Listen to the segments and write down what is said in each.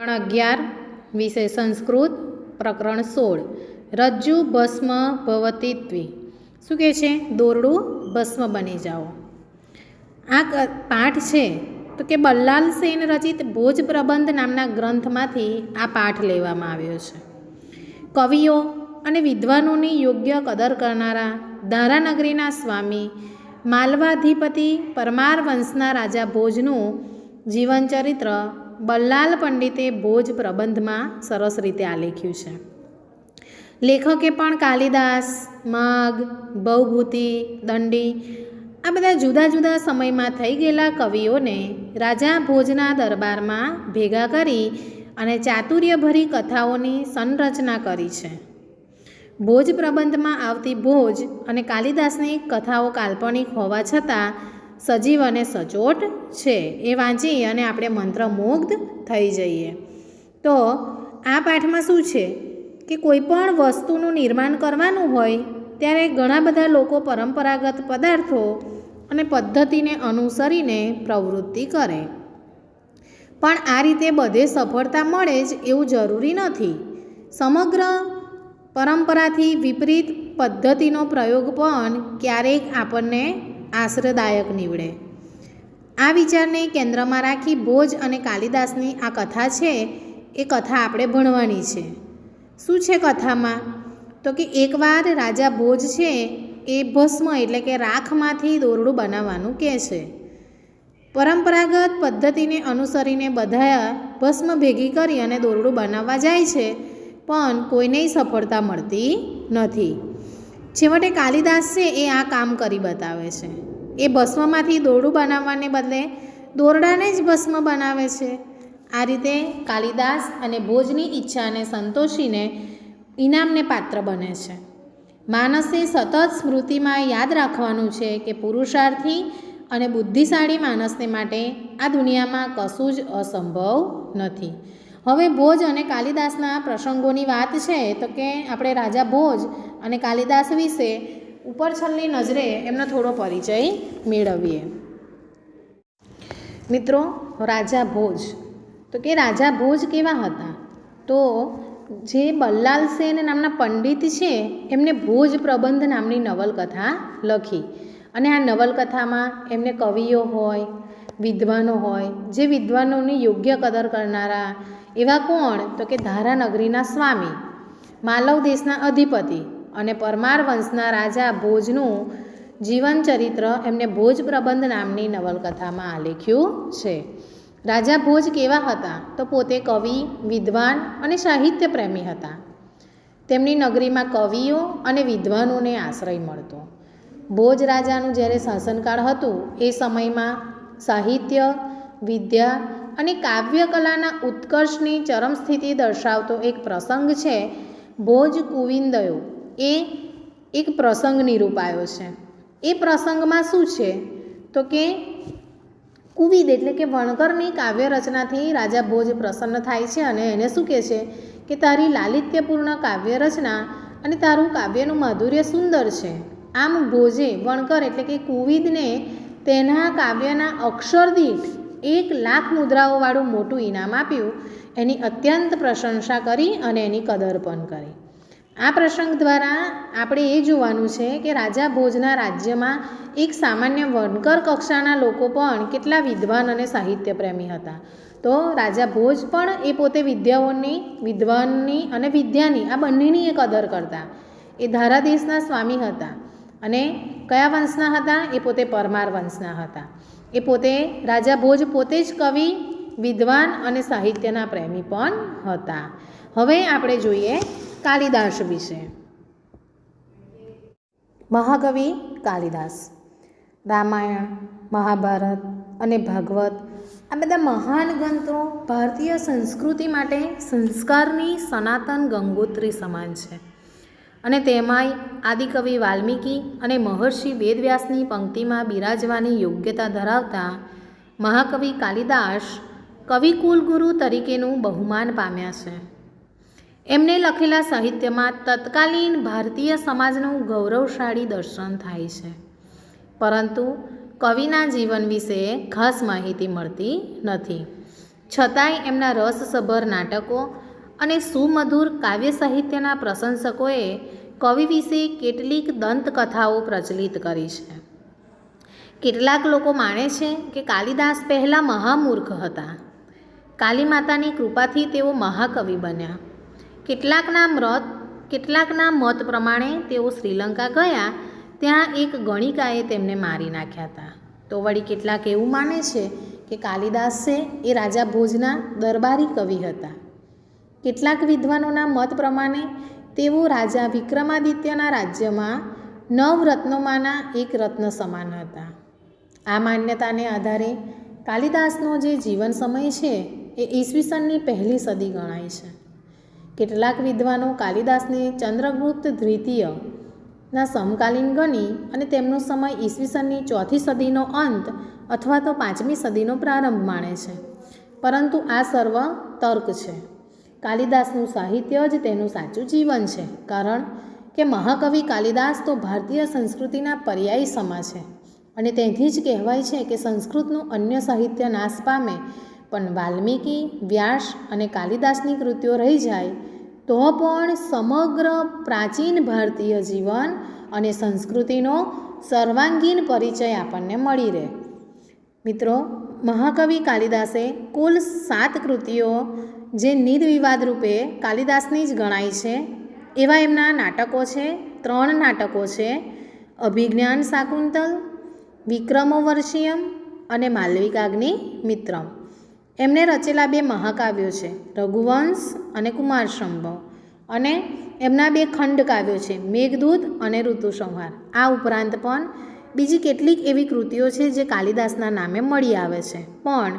પ્રકરણ અગિયાર, વિષય સંસ્કૃત, પ્રકરણ સોળ, રજ્જુ ભસ્મ ભવતીત્વી. શું કહે છે? દોરડું ભસ્મ બની જાઓ. આ પાઠ છે. તો કે બલ્લાલ સેન રચિત ભોજ પ્રબંધ નામના ગ્રંથમાંથી આ પાઠ લેવામાં આવ્યો છે. કવિઓ અને વિદ્વાનોની યોગ્ય કદર કરનારા ધારાનગરીના સ્વામી, માલવાધિપતિ પરમાર વંશના રાજા ભોજનું જીવનચરિત્ર બલ્લાલ પંડિતે ભોજ પ્રબંધમાં સરસ રીતે આલેખ્યું છે. લેખકે પણ કાલિદાસ, માગ ભવભૂતિ દંડી આ બધા જુદા જુદા સમયમાં થઈ ગયેલા કવિઓને રાજા ભોજના દરબારમાં ભેગા કરી અને ચાતુર્યભરી કથાઓની સંરચના કરી છે. ભોજ પ્રબંધમાં આવતી ભોજ અને કાલિદાસની કથાઓ કાલ્પનિક હોવા છતાં સજીવ અને સચોટ છે. એ વાંચી અને આપણે મંત્રમુગ્ધ થઈ જઈએ. તો આ પાઠમાં શું છે? કે કોઈ પણ વસ્તુનું નિર્માણ કરવાનું હોય, ત્યારે ઘણા બધા લોકો પરંપરાગત પદાર્થો અને પદ્ધતિને અનુસરીને પ્રવૃત્તિ કરે. પણ આ રીતે બધે સફળતા મળે જ એવું જરૂરી નથી. સમગ્ર પરંપરાથી વિપરીત પદ્ધતિનો પ્રયોગ પણ ક્યારેક આપણને આશ્રદાયક નીવડે. આ વિચારને કેન્દ્રમાં રાખી ભોજ અને કાલિદાસની આ કથા છે, એ કથા આપણે ભણવાની છે. શું છે કથામાં? તો કે એકવાર રાજા ભોજ છે, એ ભસ્મ એટલે કે રાખમાંથી દોરડું બનાવવાનું કહે છે. પરંપરાગત પદ્ધતિને અનુસરીને બધા ભસ્મ ભેગી કરી અને દોરડું બનાવવા જાય છે, પણ કોઈને સફળતા મળતી નથી. છેવટે કાલિદાસ છે એ આ કામ કરી બતાવે છે. એ ભસ્મમાંથી દોરડું બનાવવાને બદલે દોરડાને જ ભસ્મ બનાવે છે. આ રીતે કાલિદાસ અને ભોજની ઈચ્છાને સંતોષીને ઇનામને પાત્ર બને છે. માણસે સતત સ્મૃતિમાં યાદ રાખવાનું છે કે પુરુષાર્થી અને બુદ્ધિશાળી માણસને માટે આ દુનિયામાં કશું જ અસંભવ નથી. હવે ભોજ અને કાલિદાસના પ્રસંગોની વાત છે, તો કે આપણે રાજા ભોજ અને કાલિદાસ વિશે ઉપર છલ્લી નજરે એમનો થોડો પરિચય મેળવીએ. મિત્રો, રાજા ભોજ. તો કે રાજા ભોજ કેવા હતા? તો જે બલ્લાલ સેન નામના પંડિત છે, એમને ભોજ પ્રબંધ નામની નવલકથા લખી. અને આ નવલકથામાં એમને કવિઓ હોય, વિદ્વાનો હોય, જે વિદ્વાનોની યોગ્ય કદર કરનારા એવા કોણ? તો કે ધારાનગરીના સ્વામી, માલવ દેશના અધિપતિ અને પરમાર વંશના રાજા ભોજનું જીવન ચરિત્ર એમને ભોજ પ્રબંધ નામની નવલકથામાં આલેખ્યું છે. રાજા ભોજ કેવા હતા? તો પોતે કવિ, વિદ્વાન અને સાહિત્ય પ્રેમી હતા. તેમની નગરીમાં કવિઓ અને વિદ્વાનોને આશ્રય મળતો. ભોજ રાજાનું જ્યારે શાસનકાળ હતું, એ સમયમાં સાહિત્ય, વિદ્યા અને કાવ્યકલાના ઉત્કર્ષની ચરમ સ્થિતિ દર્શાવતો એક પ્રસંગ છે, ભોજ કુવિંદયો. એ એક પ્રસંગ નિરૂપાયો છે. એ પ્રસંગમાં શું છે? તો કે કુવિદ એટલે કે વણકરની કાવ્ય રચનાથી રાજા ભોજ પ્રસન્ન થાય છે અને એને શું કહે છે? કે તારી લાલિત્યપૂર્ણ કાવ્ય રચના અને તારું કાવ્યનું માધુર્ય સુંદર છે. આમ ભોજે વણકર એટલે કે કુવિદને તેના કાવ્યના અક્ષર દીઠ એક લાખ મુદ્રાઓવાળું મોટું ઇનામ આપ્યું, એની અત્યંત પ્રશંસા કરી અને એની કદર પણ કરી. આ પ્રસંગ દ્વારા આપણે એ જોવાનું છે કે રાજા ભોજના રાજ્યમાં એક સામાન્ય વણકર કક્ષાના લોકો પણ કેટલા વિદ્વાન અને સાહિત્ય પ્રેમી હતા. તો રાજા ભોજ પણ એ પોતે વિદ્યાઓની, વિદ્વાનની અને વિદ્યાની આ બંનેની એ કદર કરતા. એ ધારાદેશના સ્વામી હતા અને કયા વંશના હતા? એ પોતે પરમાર વંશના હતા. એ પોતે રાજા ભોજ પોતે જ કવિ, વિદ્વાન અને સાહિત્યના પ્રેમી પણ હતા. હવે આપણે જોઈએ કાલિદાસ વિશે. મહાકવિ કાલિદાસ. રામાયણ, મહાભારત અને ભાગવત આ બધા મહાન ગ્રંથો ભારતીય સંસ્કૃતિ માટે સંસ્કારની સનાતન ગંગોત્રી સમાન છે. અને તેમાંય આદિકવિ વાલ્મીકી અને મહર્ષિ વેદવ્યાસની પંક્તિમાં બિરાજવાની યોગ્યતા ધરાવતા મહાકવિ કાલિદાસ કવિકુલગુરુ તરીકેનું બહુમાન પામ્યા છે. એમને લખેલા સાહિત્યમાં તત્કાલીન ભારતીય સમાજનું ગૌરવશાળી દર્શન થાય છે. પરંતુ કવિના જીવન વિશે ખાસ માહિતી મળતી નથી. છતાંય એમના રસસભર નાટકો અને સુમધુર કાવ્ય સાહિત્યના પ્રશંસકોએ કવિ વિશે કેટલીક દંતકથાઓ પ્રચલિત કરી છે. કેટલાક લોકો માને છે કે કાલિદાસ પહેલાં મહામૂર્ખ હતા. કાલી માતાની કૃપાથી તેઓ મહાકવિ બન્યા. કેટલાકના મત કેટલાકના મત પ્રમાણે તેઓ શ્રીલંકા ગયા, ત્યાં એક ગણિકાએ તેમને મારી નાખ્યા હતા. તો વળી કેટલાક એવું માને છે કે કાલિદાસ છે એ રાજા ભોજના દરબારી કવિ હતા. કેટલાક વિદ્વાનોના મત પ્રમાણે, તેઓ રાજા વિક્રમાદિત્યના રાજ્યમાં નવ રત્નોમાંના એક રત્ન સમાન હતા. આ માન્યતાને આધારે કાલિદાસનો જે જીવન સમય છે, એ ઈસવીસનની પહેલી સદી ગણાય છે. કેટલાક વિદ્વાનો કાલિદાસને ચંદ્રગુપ્ત દ્વિતીય ના સમકાલીન ગણી અને તેમનો સમય ઈસવીસનની ચોથી સદીનો અંત અથવા તો પાંચમી સદીનો પ્રારંભ માણે છે. પરંતુ આ સર્વ તર્ક છે. કાલિદાસનું સાહિત્ય જ તેનું સાચું જીવન છે. કારણ કે મહાકવિ કાલિદાસ તો ભારતીય સંસ્કૃતિના પર્યાયી સમા છે. અને તેથી જ કહેવાય છે કે સંસ્કૃતનું અન્ય સાહિત્ય નાશ પામે, પણ વાલ્મીકી, વ્યાસ અને કાલિદાસની કૃતિઓ રહી જાય, તો પણ સમગ્ર પ્રાચીન ભારતીય જીવન અને સંસ્કૃતિનો સર્વાંગીણ પરિચય આપણને મળી રહે. મિત્રો, મહાકવિ કાલિદાસે કુલ સાત કૃતિઓ જે નિર્વિવાદ રૂપે કાલિદાસની જ ગણાય છે, એવા એમના નાટકો છે, ત્રણ નાટકો છે, અભિજ્ઞાન શાકુંતલ, વિક્રમોવર્ષિયમ અને માલવિકાગ્નિ મિત્રમ. એમને રચેલા બે મહાકાવ્યો છે, રઘુવંશ અને કુમાર સંભવ અને એમના બે ખંડ કાવ્યો છે, મેઘદૂત અને ઋતુસંહાર. આ ઉપરાંત પણ બીજી કેટલીક એવી કૃતિઓ છે જે કાલિદાસના નામે મળી આવે છે. પણ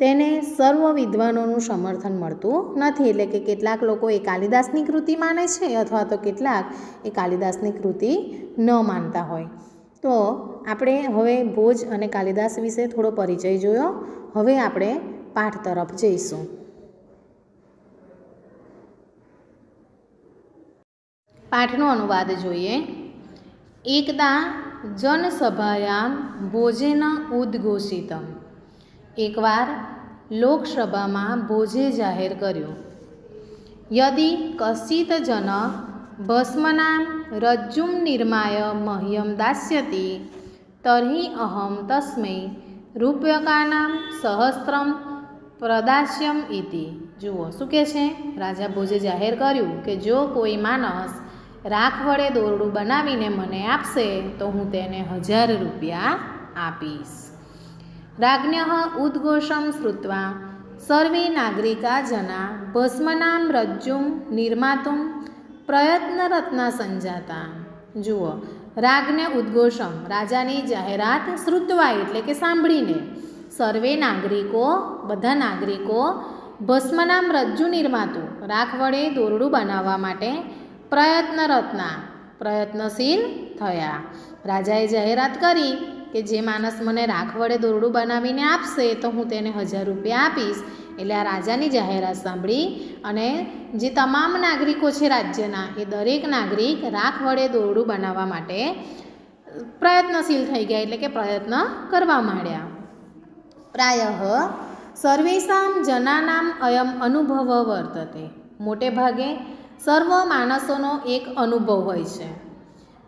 તેને સર્વ વિદ્વાનોનું સમર્થન મળતું નથી. એટલે કે કેટલાક લોકો એ કાલિદાસની કૃતિ માને છે અથવા તો કેટલાક એ કાલિદાસની કૃતિ ન માનતા હોય. તો આપણે હવે ભોજ અને કાલિદાસ વિશે થોડો પરિચય જોયો. હવે આપણે પાઠ તરફ જઈશું. પાઠનો અનુવાદ જોઈએ. એકદા જનસભાયામ ભોજેન ઉદ્ઘોષિતમ. એકવાર લોકસભામાં ભોજે જાહેર કર્યું. યદિ કશ્ચિત જન ભસ્મનામ રજ્જુમ નિર્માય મહ્યમ દાસ્યતિ, તર્હિ અહમ તસ્મૈ રૂપ્યકાનામ સહસ્ત્રમ પ્રદાસ્યમ ઇતિ. જુઓ, શું કહે છે? રાજા ભોજે જાહેર કર્યું કે જો કોઈ માણસ રાખ વડે દોરડું બનાવીને મને આપશે, તો હું તેને હજાર રૂપિયા આપીશ. રાજ્ઞ ઉદ્ઘોષમ શ્રુત્વા સર્વે નાગરિકા જના ભસ્મનામ રજ્જુમ નિર્માતુમ પ્રયત્નરત્ન સંજાતા જુઓ રાગને ઉદ્ઘોષમ રાજાની જાહેરાત શ્રુત્વા એટલે કે સાંભળીને સર્વે નાગરિકો બધા નાગરિકો ભસ્મનામ રજ્જુ નિર્માતું રાખ વડે દોરડું બનાવવા માટે પ્રયત્નરત્ના, પ્રયત્નશીલ થયા. રાજાએ જાહેરાત કરી કે જે માણસ મને રાખ વડે દોરડું બનાવીને આપશે તો હું તેને હજાર રૂપિયા આપીશ. એટલે આ રાજાની જાહેરાત સાંભળી અને જે તમામ નાગરિકો છે રાજ્યના, એ દરેક નાગરિક રાખ વડે દોરડું બનાવવા માટે પ્રયત્નશીલ થઈ ગયા એટલે કે પ્રયત્ન કરવા માંડ્યા. પ્રાય સર્વેષામ જનાનામ અયમ અનુભવ વર્તતે. મોટે ભાગે સર્વ માણસોનો એક અનુભવ હોય છે.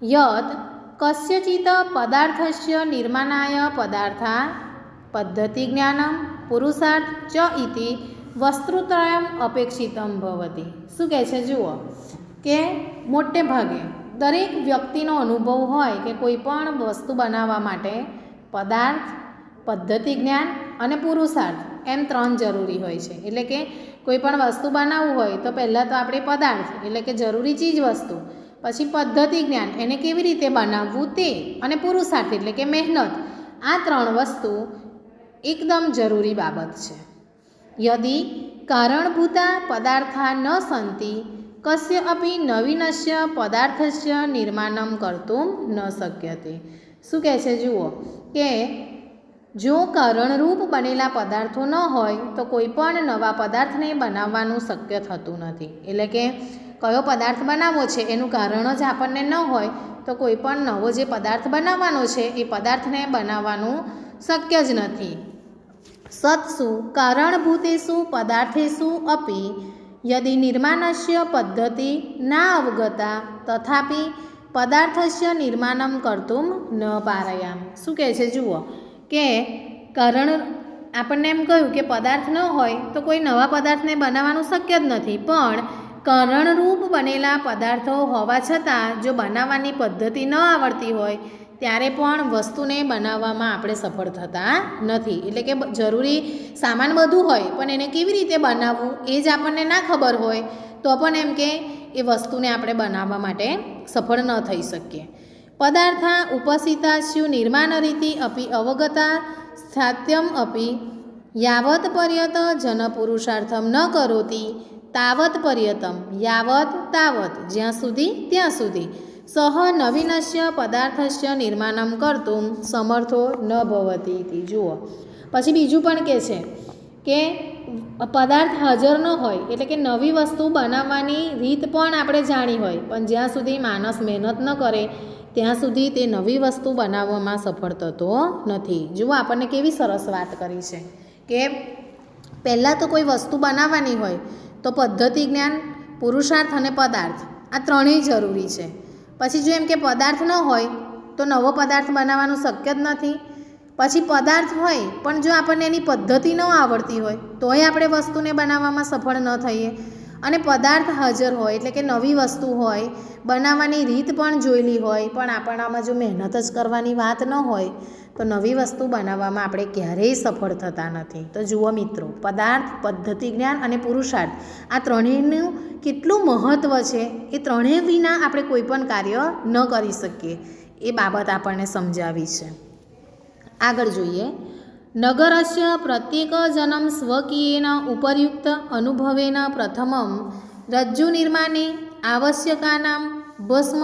યત કસ્યચિત પદાર્થસ્ય નિર્માણાય પદાર્થા પદ્ધતિ જ્ઞાનમ પુરુષાર્થ ચ ઇતિ વસ્તુત્રયમ અપેક્ષિતમ ભવતી શું કહે છે? જુઓ કે મોટે ભાગે દરેક વ્યક્તિનો અનુભવ હોય કે કોઈ પણ વસ્તુ બનાવવા માટે પદાર્થ પદ્ધતિ જ્ઞાન અને પુરુષાર્થ એમ ત્રણ જરૂરી હોય છે. એટલે કે કોઈ પણ વસ્તુ બનાવવું હોય તો પહેલાં તો આપણે પદાર્થ, એટલે કે જરૂરી ચીજ વસ્તુ પછી પદ્ધતિ જ્ઞાન એને કેવી રીતે બનાવવું તે અને પુરુષાર્થ એટલે કે મહેનત, આ ત્રણ વસ્તુ એકદમ જરૂરી બાબત છે. યદિ કારણભૂતા પદાર્થા ન સંતિ, કસ્ય અપી નવીનસ્ય પદાર્થસ્ય નિર્માણમ કરતું ન શક્યતે. શું કહે છે જુઓ કે જો કારણરૂપ બનેલા પદાર્થો ન હોય તો કોઈ પણ નવા પદાર્થને બનાવવાનું શક્ય થતું નથી. એટલે કે કયો પદાર્થ બનાવવો છે, એનું કારણ જ આપણને ન હોય, તો કોઈ પણ નવો જે પદાર્થ બનાવવાનો છે, એ પદાર્થને બનાવવાનું શક્ય જ નથી. સત્સુ કારણભૂતેષુ પદાર્થેષુ અપી યદિ નિર્માણસ્ય પદ્ધતિ ના અવગતા તથાપિ પદાર્થસ્ય નિર્માણમ કરતું ન પારયામ. શું કહે છે જુઓ કે કારણ આપણને એમ કહ્યું કે પદાર્થ ન હોય તો કોઈ નવા પદાર્થને બનાવવાનું શક્ય જ નથી, પણ કરણરૂપ બનેલા પદાર્થો હોવા છતાં, જો બનાવવાની પદ્ધતિ ન આવડતી હોય, ત્યારે પણ વસ્તુને બનાવવામાં આપણે સફળ થતા નથી. એટલે કે જરૂરી સામાન બધું હોય, પણ એને કેવી રીતે બનાવવું, એ જ આપણને ના ખબર હોય, તો પણ એમ કે એ વસ્તુને આપણે બનાવવા માટે સફળ ન થઈ શકીએ. પદાર્થા ઉપસ્થિતા સ્યુ નિર્માણ રીતિ અપી અવગતા સ્થાત્યમ અપી, યાવત પર્યત જનપુરુષાર્થમ ન કરોતી તાવત પર્યતમ, યાવત તાવત, જ્યાં સુધી, ત્યાં સુધી. સહ નવીનસ્ય પદાર્થસ્ય નિર્માણમ કરતું સમર્થો ન ભવતી જુઓ. પછી બીજું પણ કે છે કે પદાર્થ હાજર ન હોય, એટલે કે નવી વસ્તુ બનાવવાની રીત પણ આપણે જાણી હોય, પણ જ્યાં સુધી માણસ મહેનત ન કરે, ત્યાં સુધી તે નવી વસ્તુ બનાવવામાં સફળ થતો નથી. જુઓ, આપણને કેવી સરસ વાત કરી છે કે પહેલાં તો કોઈ વસ્તુ બનાવવાની હોય તો પદ્ધતિ જ્ઞાન, પુરુષાર્થ અને પદાર્થ, આ ત્રણેય જરૂરી છે. પછી જો એમ કે પદાર્થ ન હોય, તો નવો પદાર્થ બનાવવાનું શક્ય જ નથી. પછી પદાર્થ હોય, પણ જો આપણને એની પદ્ધતિ ન આવડતી હોય, તોય આપણે વસ્તુને બનાવવામાં સફળ ન થઈએ. અને પદાર્થ હાજર હોય, એટલે કે નવી વસ્તુ હોય, બનાવવાની રીત પણ જોયેલી હોય, પણ આપણામાં જો મહેનત જ કરવાની વાત ન હોય, તો નવી વસ્તુ બનાવવામાં આપણે ક્યારેય સફળ થતા નથી. તો જુઓ મિત્રો, પદાર્થ, પદ્ધતિ, જ્ઞાન અને પુરુષાર્થ, આ ત્રણેયનું કેટલું મહત્ત્વ છે, એ ત્રણેય વિના આપણે કોઈ પણ કાર્ય ન કરી શકીએ. એ બાબત આપણને સમજાવી છે. આગળ જોઈએ. નગરસ્ય પ્રત્યેકજનમ સ્વકીયેન ઉપર્યુક્ત અનુભવેન પ્રથમમ રજ્જુનિર્માણે આવશ્યકાનામ ભસ્મ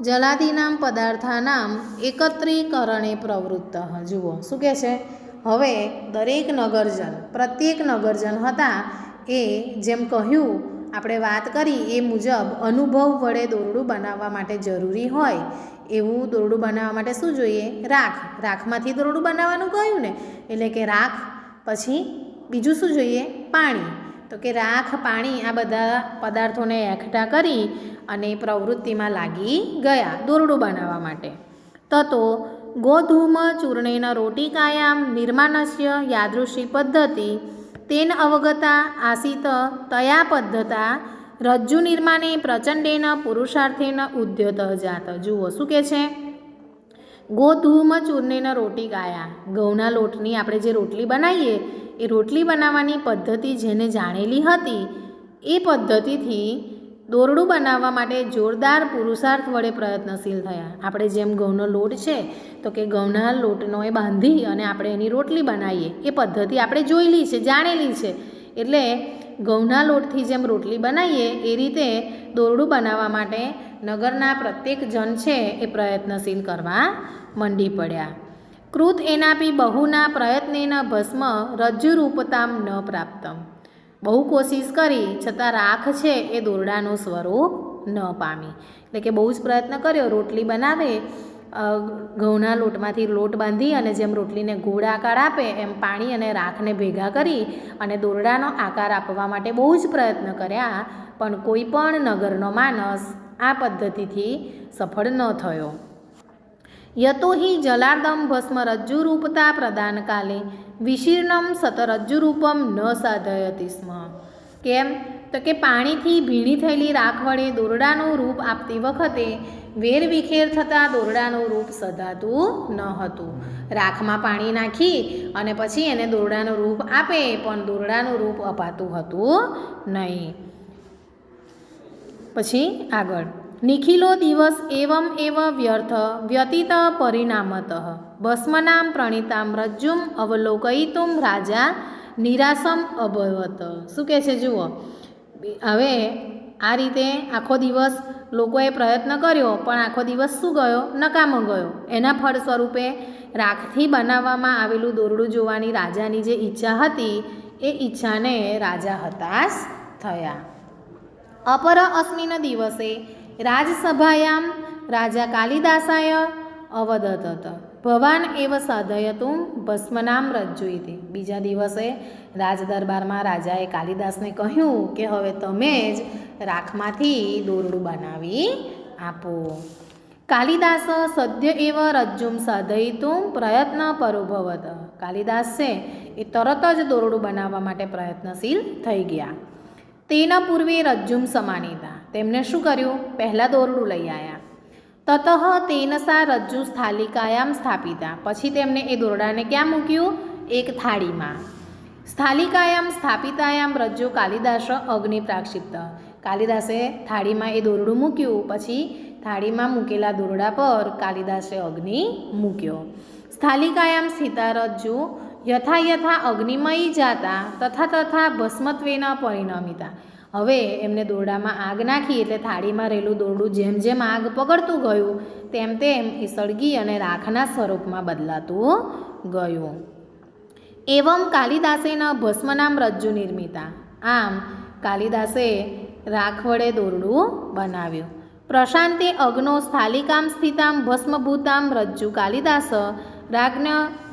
જલાદીનામ પદાર્થાનામ એકત્રીકરણે પ્રવૃત્ત જુઓ શું કહે છે હવે દરેક નગરજન પ્રત્યેક નગરજન હતા એ જેમ કહ્યું આપણે વાત કરી એ મુજબ અનુભવ વડે દોરડું બનાવવા માટે જરૂરી હોય. એવું દોરડું બનાવવા માટે શું જોઈએ? રાખ. રાખમાંથી દોરડું બનાવવાનું કહ્યું ને? એટલે કે રાખ. પછી બીજું શું જોઈએ? પાણી. તો કે રાખ, પાણી આ બધા પદાર્થોને એકઠા કરી અને પ્રવૃત્તિમાં લાગી ગયા દોરડું બનાવવા માટે. તતો ગોધૂમ ચૂર્ણેન રોટિકાયામ નિર્માણસ્ય યાદૃશી પદ્ધતિ તેન અવગતા આસીત તયા પદ્ધતા રજ્જુ નિર્માણે પ્રચંડેન પુરુષાર્થેન ઉદ્યત જાત. જુઓ શું કે છે? ગોધૂમ ચૂર્ણેન રોટી ગાયા. ઘઉંના લોટની આપણે જે રોટલી બનાવીએ એ રોટલી બનાવવાની પદ્ધતિ જેને જાણેલી હતી, એ પદ્ધતિથી દોરડું બનાવવા માટે જોરદાર પુરુષાર્થ વડે પ્રયત્નશીલ થયા. આપણે જેમ ઘઉંનો લોટ છે, તો કે ઘઉંના લોટનો એ બાંધી અને આપણે એની રોટલી બનાવીએ. એ પદ્ધતિ આપણે જોયેલી છે, જાણેલી છે. એટલે ઘઉંના લોટથી જેમ રોટલી બનાવીએ, એ રીતે દોરડું બનાવવા માટે નગરના પ્રત્યેક જન છે એ પ્રયત્નશીલ કરવા મંડી પડ્યા. કૃત એનાપી બહુના પ્રયત્નેના ભસ્મ રજ્જુરૂપતામ ન પ્રાપ્તમ. બહુ કોશિશ કરી, છતાં રાખ છે એ દોરડાનું સ્વરૂપ ન પામી. એટલે કે બહુ જ પ્રયત્ન કર્યો, રોટલી બનાવે ઘઉંના લોટમાંથી લોટ બાંધી અને જેમ રોટલીને ગોળ આકાર આપે, એમ પાણી અને રાખને ભેગા કરી અને દોરડાનો આકાર આપવા માટે બહુ જ પ્રયત્ન કર્યા, પણ કોઈ પણ નગરનો માણસ આ પદ્ધતિથી સફળ ન થયો. યતો હિ જલાર્દમ ભસ્મ રજ્જુરૂપતા પ્રદાન કાલે વિશીર્ણમ સતરજ્જુરૂપમ ન સાધયતી સ્મ કેમ તો કે પાણીથી ભીણી થયેલી રાખ વડે દોરડાનું રૂપ આપતી વખતે વેરવિખેર થતાં દોરડાનું રૂપ સધાતું ન હતું રાખમાં પાણી નાખી અને પછી એને દોરડાનું રૂપ આપે પણ દોરડાનું રૂપ અપાતું હતું નહીં પછી આગળ. નિખિલો દિવસ એવમ એવ વ્યર્થ વ્યતીત પરિણામત. ભસ્મનામ પ્રણીતામ રજ્જુમ અવલોકયિતુમ રાજા નિરાશમ અભવત. શું કહે છે જુઓ? હવે આ રીતે આખો દિવસ લોકોએ પ્રયત્ન કર્યો, પણ આખો દિવસ શું ગયો? નકામો ગયો. એના ફળ સ્વરૂપે રાખથી બનાવવામાં આવેલું દોરડું જોવાની રાજાની જે ઈચ્છા હતી, એ ઈચ્છાને રાજા હતાશ થયા. અપર અશ્મિના દિવસે રાજસભાયામ રાજા કાલિદાસાય અવદત ભવાન એવ સાધયતું ભસ્મનામ રજ્જુ ઇતિ બીજા દિવસે રાજ દરબારમાં રાજાએ કાલિદાસને કહ્યું કે હવે તમે જ રાખમાંથી દોરડું બનાવી આપો. કાલિદાસ સદ્ય એવ રજ્જુમ સાધયિતું પ્રયત્ન પરોભવત. કાલિદાસ છે એ તરત જ દોરડું બનાવવા માટે પ્રયત્નશીલ થઈ ગયા. તેના પૂર્વે રજ્જુમ સમાનીતા. તેમણે શું કર્યું? પહેલાં દોરડું લઈ આવ્યા તતઃ તેનસા રજ્જુ સ્થાલિકાયામ સ્થાપિતા. પછી તેમણે એ દોરડાને ક્યાં મૂક્યું? એક થાળીમાં. સ્થાલિકાયામ સ્થાપિતાયામ રજ્જુ કાલિદાસ અગ્નિ પ્રાક્ષિપ્ત. કાલિદાસે થાળીમાં એ દોરડું મૂક્યું. પછી થાળીમાં મૂકેલા દોરડા પર કાલિદાસે અગ્નિ મૂક્યો. સ્થાલિકાયામ સ્થિતા રજ્જુ યથા યથા અગ્નિમયી જાતા તથા તથા ભસ્મત્વેન પરિણમિતા. હવે એમને દોરડામાં આગ નાખી એટલે થાળીમાં રહેલું દોરડું જેમ જેમ આગ પકડતું ગયું, તેમ તેમ એ સળગી અને રાખના સ્વરૂપમાં બદલાતું ગયું. એવમ કાલિદાસેના ભસ્મનામ રજ્જુ નિર્મિતા. આમ, કાલિદાસે રાખ વડે દોરડું બનાવ્યું. પ્રશાંતે અગ્નો સ્થાલિકામ સ્થિતામ ભસ્મભૂતામ રજ્જુ કાલિદાસ રાજ્ઞ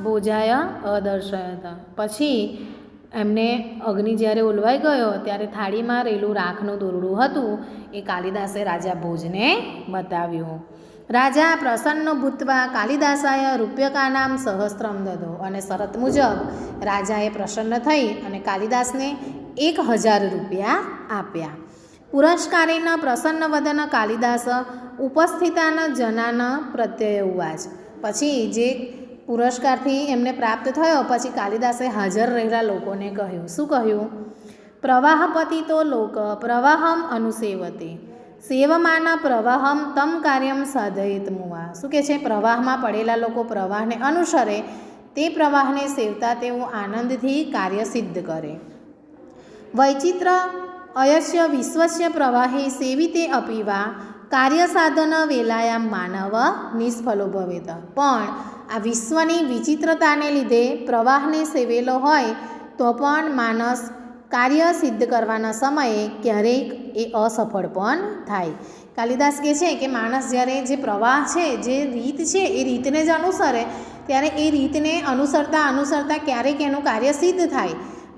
ભોજાય અદર્શયતા. પછી એમને અગ્નિ જ્યારે ઓલવાઈ ગયો, ત્યારે થાળીમાં રહેલું રાખનું દોરડું હતું. એ કાલિદાસે રાજા ભોજને બતાવ્યું. રાજા, પ્રસન્ન ભૂતવા, કાલિદાસાય રૂપ્યકાનામ સહસ્ત્રમ દધો. અને શરત મુજબ રાજાએ પ્રસન્ન થઈ અને કાલિદાસને એક હજાર રૂપિયા આપ્યા. પુરસ્કારીના પ્રસન્ન વદન કાલિદાસ ઉપસ્થિતાના જનાન પ્રત્યય ઉવાજ પછી જે પુરસ્કારથી એમને પ્રાપ્ત થયો. પછી કાલિદાસે હાજર રહેલા લોકોને કહ્યું, શું કહ્યું? પ્રવાહપતિ તો લોક, પ્રવાહમ અનુસેવતે. સેવમાના પ્રવાહમ તમ કાર્યમ સાધયિત મુવા. શું કહે છે? પ્રવાહમાં પડેલા લોકો પ્રવાહને અનુસરે, તે પ્રવાહને સેવતા તેઓ આનંદથી કાર્ય સિદ્ધ કરે. વૈચિત્ર અયસ્ય વિશ્વસ્ય પ્રવાહે સેવિતે અપીવા, કાર્યસાધન વેલાયામ માનવ નિષ્ફલો ભવેત પણ આ વિશ્વની વિચિત્રતાને લીધે પ્રવાહને સેવેલો હોય તો પણ માણસ કાર્ય સિદ્ધ કરવાના સમયે ક્યારેક એ અસફળ પણ થાય. કાલિદાસ કહે છે કે માણસ જ્યારે જે પ્રવાહ છે, જે રીત છે, એ રીતને જ અનુસરે, ત્યારે એ રીતને અનુસરતા અનુસરતા ક્યારેક એનું કાર્ય સિદ્ધ થાય.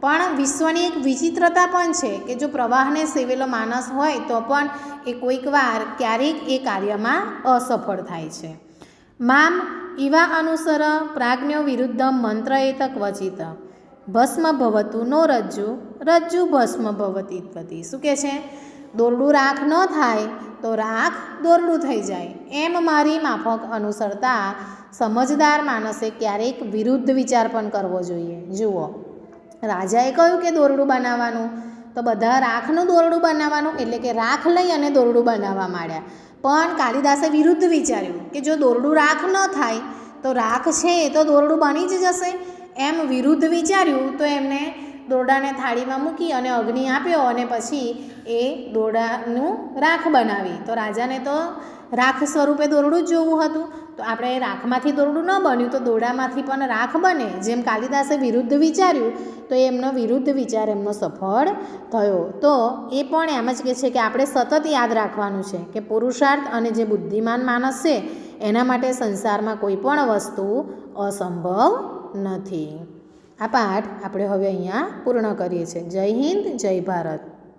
પણ વિશ્વની એક વિચિત્રતા પણ છે કે જો પ્રવાહને સેવેલો માણસ હોય તો પણ એ કોઈક વાર ક્યારેક એ કાર્યમાં અસફળ થાય છે. મામ ઇવા અનુસર પ્રાજ્ઞો વિરુદ્ધ મંત્ર એત ક્વચિત ભસ્મ ભવતું નો રજ્જુ રજ્જુ ભસ્મ ભવતી ત્વતિ. શું કે છે? દોરડું રાખ ન થાય તો રાખ દોરડું થઈ જાય. એમ મારી માફક અનુસરતા સમજદાર માણસે ક્યારેક વિરુદ્ધ વિચાર પણ કરવો જોઈએ. જુઓ, રાજાએ કહ્યું કે દોરડું બનાવવાનું. તો બધા રાખનું દોરડું બનાવવાનું એટલે કે રાખ લઈ અને દોરડું બનાવવા માંડ્યા. પણ કાલિદાસે વિરુદ્ધ વિચાર્યું કે જો દોરડું રાખ ન થાય, તો રાખ છે તો દોરડું બની જ જશે. એમ વિરુદ્ધ વિચાર્યું તો એમને દોરડાને થાળીમાં મૂકી અને અગ્નિ આપ્યો અને પછી એ દોરડાનું રાખ બનાવી. તો રાજાને તો રાખ સ્વરૂપે દોરડું જ જોવું હતું. તો આપણે રાખમાંથી દોરડું ન બન્યું તો દોરડામાંથી પણ રાખ બને. જેમ કાલિદાસે વિરુદ્ધ વિચાર્યું, તો એમનો વિરુદ્ધ વિચાર એમનો સફળ થયો. તો એ પણ એમ જ કહે છે કે આપણે સતત યાદ રાખવાનું છે કે પુરુષાર્થ અને જે બુદ્ધિમાન માણસ છે, એના માટે સંસારમાં કોઈ પણ વસ્તુ અસંભવ નથી. આ પાઠ આપણે હવે અહીંયા પૂર્ણ કરીએ છીએ. જય હિન્દ, જય ભારત.